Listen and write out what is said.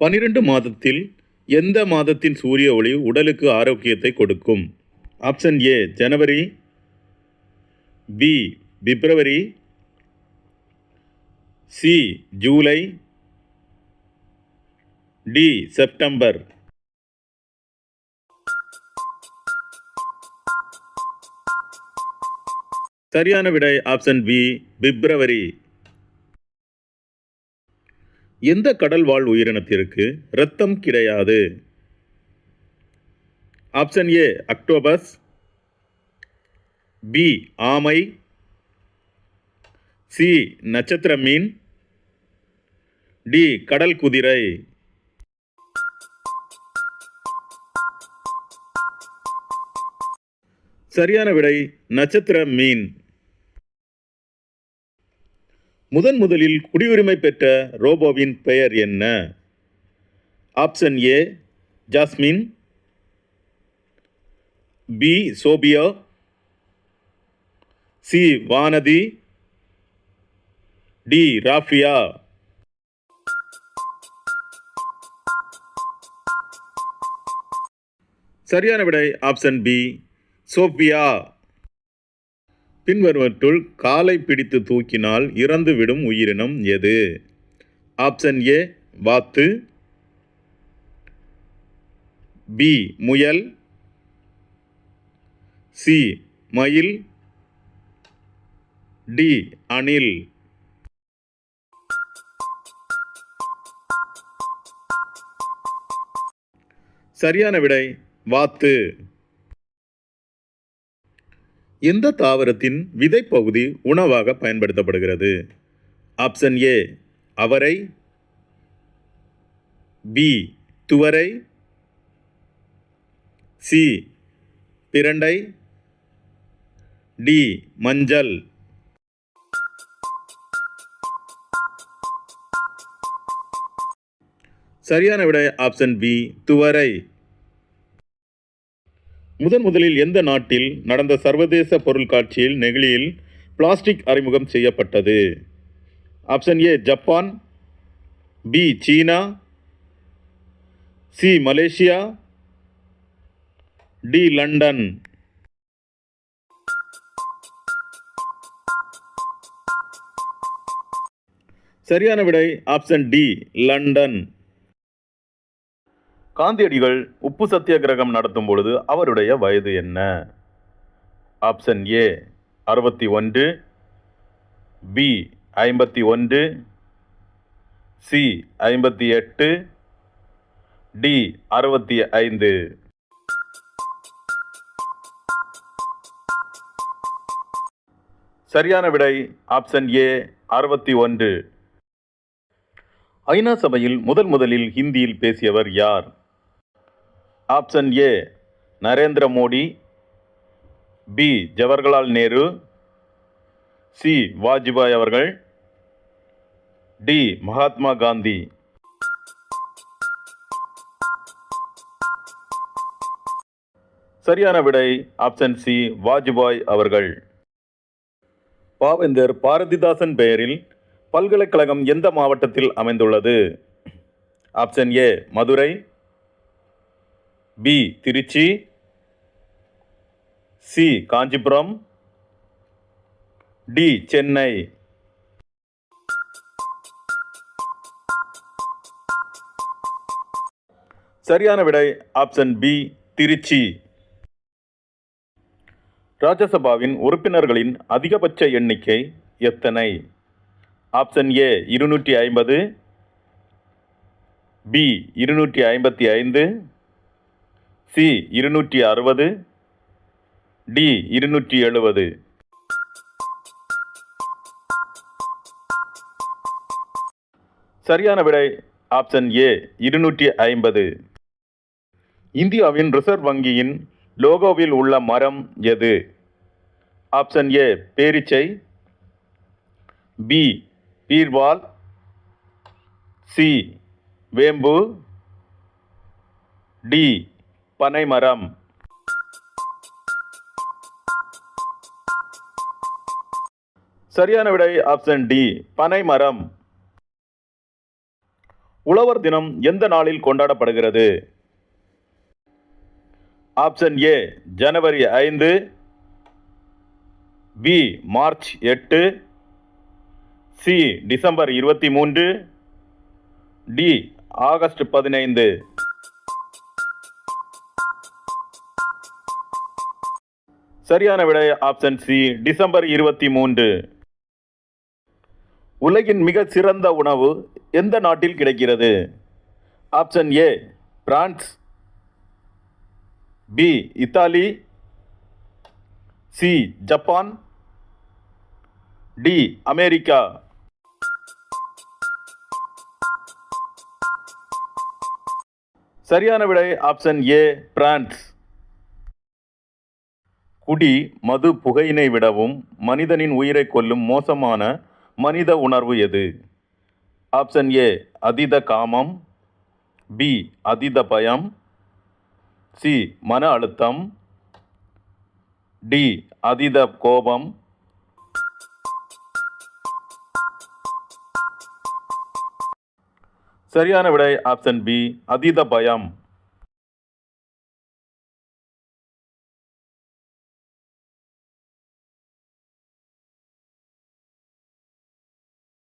பனிரெண்டு மாதத்தில் எந்த மாதத்தின் சூரிய ஒளி உடலுக்கு ஆரோக்கியத்தை கொடுக்கும்? ஆப்ஷன் ஏ ஜனவரி. பி பிப்ரவரி. சி ஜூலை. டி செப்டம்பர். சரியான விடை ஆப்ஷன் பி பிப்ரவரி. எந்த கடல் வாழ் உயிரினத்திற்கு இரத்தம் கிடையாது? Option A octopus. பி ஆமை. சி நட்சத்திர மீன் டி கடல் குதிரை. சரியான விடை நட்சத்திர மீன் முதன் முதலில் குடியுரிமை பெற்ற ரோபோவின் பெயர் என்ன? Option A Jasmine. B Sophia. C Vanathi. D Rafia. சரியான விடை ஆப்ஷன் பி சோபியா. பின்வருவற்றுள் காலை பிடித்து தூக்கினால் இறந்துவிடும் உயிரினம் எது? ஆப்ஷன் ஏ வாத்து. பி முயல். சி மயில். டி அணில். சரியான விடை வாத்து. எந்த தாவரத்தின் விதைப்பகுதி உணவாக பயன்படுத்தப்படுகிறது? ஆப்ஷன் ஏ அவரை. பி துவரை. சி பிரண்டை. டி மஞ்சள். சரியான விடை ஆப்ஷன் பி துவரை. முதன் முதலில் எந்த நாட்டில் நடந்த சர்வதேச பொருட்காட்சியில் நெகிழியில் பிளாஸ்டிக் அறிமுகம் செய்யப்பட்டது? Option A Japan. B China. C Malaysia. D London. சரியான விடை ஆப்ஷன் டி லண்டன். காந்தியடிகள் உப்பு சத்தியாகிரகம் நடத்தும் பொழுது அவருடைய வயது என்ன? ஆப்ஷன் ஏ அறுபத்தி ஒன்று. பி ஐம்பத்தி ஒன்று. சி ஐம்பத்தி எட்டு. டி அறுபத்தி ஐந்து. சரியான விடை ஆப்ஷன் ஏ அறுபத்தி ஒன்று. ஐநா சபையில் முதல் முதலில் ஹிந்தியில் பேசியவர் யார்? Option A Narendra Modi. B Jawaharlal Nehru. C Vajpayee அவர்கள். டி மகாத்மா காந்தி. சரியான விடை ஆப்ஷன் சி வாஜ்பாய் அவர்கள். பாவேந்தர் பாரதிதாசன் பெயரில் பல்கலைக்கழகம் எந்த மாவட்டத்தில் அமைந்துள்ளது? Option A Madurai. B Trichy. C Kanchipuram. D Chennai. சரியான விடை ஆப்ஷன் பி திருச்சி. ராஜ்யசபாவின் உறுப்பினர்களின் அதிகபட்ச எண்ணிக்கை எத்தனை? ஆப்ஷன் ஏ இருநூற்றி ஐம்பது. பி இருநூற்றி ஐம்பத்தி ஐந்து. சி இருநூற்றி அறுபது. டி இருநூற்றி எழுபது. சரியான விடை ஆப்ஷன் ஏ இருநூற்றி ஐம்பது. இந்தியாவின் ரிசர்வ் வங்கியின் லோகோவில் உள்ள மரம் எது? ஆப்ஷன் ஏ பேரிச்சை. பி பீர்வால். சி வேம்பு. டி பனைமரம். சரியான விடை ஆப்ஷன் டி பனைமரம். உழவர் தினம் எந்த நாளில் கொண்டாடப்படுகிறது? ஆப்ஷன் ஏ ஜனவரி ஐந்து. பி மார்ச் எட்டு. சி டிசம்பர் இருபத்தி மூன்று. டி ஆகஸ்ட் பதினைந்து. சரியான விடை ஆப்ஷன் சி டிசம்பர் இருபத்தி மூன்று. உலகின் மிக சிறந்த உணவு எந்த நாட்டில் கிடைக்கிறது? Option A France B Italy C Japan D America சரியான விடை ஆப்ஷன் ஏ பிரான்ஸ் குடி மது புகையினை விடவும் மனிதனின் உயிரை கொல்லும் மோசமான மனித உணர்வு எது? ஆப்ஷன் ஏ அதீத காமம். பி அதீத பயம். சி மன அழுத்தம். டி அதீத கோபம். சரியான விடை ஆப்ஷன் பி அதீத பயம்.